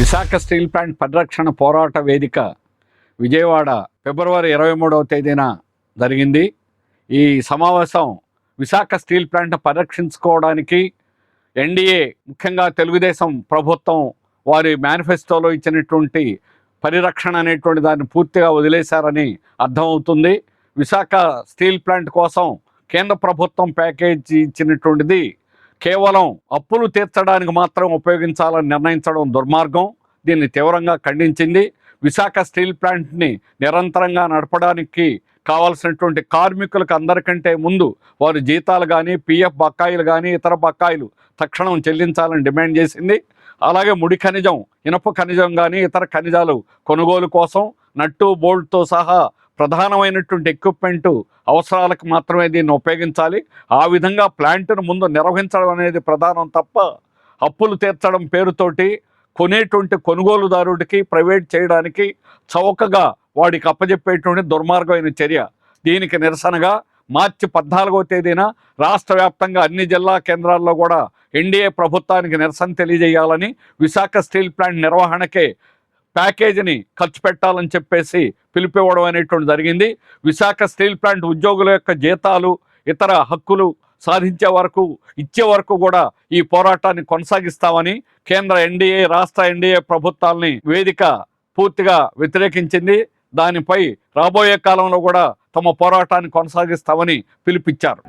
Visakha steel plant పరిరక్షణ పోరాట వేదిక విజయవాడ ఫిబ్రవరి ఇరవై మూడవ తేదీన జరిగింది. ఈ సమావేశం విశాఖ స్టీల్ ప్లాంట్ పరిరక్షించుకోవడానికి ఎన్డీఏ ముఖ్యంగా తెలుగుదేశం ప్రభుత్వం వారి మేనిఫెస్టోలో ఇచ్చినటువంటి పరిరక్షణ అనేటువంటి దాన్ని పూర్తిగా వదిలేశారని అర్థమవుతుంది. విశాఖ స్టీల్ ప్లాంట్ కోసం కేంద్ర ప్రభుత్వం ప్యాకేజీ ఇచ్చినటువంటిది కేవలం అప్పులు తీర్చడానికి మాత్రం ఉపయోగించాలని నిర్ణయించడం దుర్మార్గం. దీన్ని తీవ్రంగా ఖండించింది. విశాఖ స్టీల్ ప్లాంట్ని నిరంతరంగా నడపడానికి కావాల్సినటువంటి కార్మికులకు అందరికంటే ముందు వారి జీతాలు కానీ పిఎఫ్ బకాయిలు కానీ ఇతర బకాయిలు తక్షణం చెల్లించాలని డిమాండ్ చేసింది. అలాగే ముడి ఖనిజం ఇనప ఖనిజం కానీ ఇతర ఖనిజాలు కొనుగోలు కోసం నట్టు బోల్ట్తో సహా ప్రధానమైనటువంటి ఎక్విప్మెంట్ అవసరాలకు మాత్రమే దీన్ని ఉపయోగించాలి. ఆ విధంగా ప్లాంట్ను ముందు నిర్వహించడం అనేది ప్రధానం తప్ప అప్పులు తీర్చడం పేరుతోటి కొనేటువంటి కొనుగోలుదారుడికి ప్రైవేట్ చేయడానికి చౌకగా వాడికి అప్పజెప్పేటువంటి దుర్మార్గమైన చర్య. దీనికి నిరసనగా మార్చి పద్నాలుగో తేదీన రాష్ట్ర వ్యాప్తంగా అన్ని జిల్లా కేంద్రాల్లో కూడా ఎన్డీఏ ప్రభుత్వానికి నిరసన తెలియజేయాలని విశాఖ స్టీల్ ప్లాంట్ నిర్వహణకే ప్యాకేజీని ఖర్చు పెట్టాలని చెప్పేసి పిలిపివ్వడం అనేటువంటి జరిగింది. విశాఖ స్టీల్ ప్లాంట్ ఉద్యోగుల యొక్క జీతాలు ఇతర హక్కులు సాధించే వరకు ఇచ్చే వరకు కూడా ఈ పోరాటాన్ని కొనసాగిస్తామని కేంద్ర ఎన్డీఏ రాష్ట్ర ఎన్డీఏ ప్రభుత్వాల్ని వేదిక పూర్తిగా వ్యతిరేకించింది. దానిపై రాబోయే కాలంలో కూడా తమ పోరాటాన్ని కొనసాగిస్తామని పిలుపిచ్చారు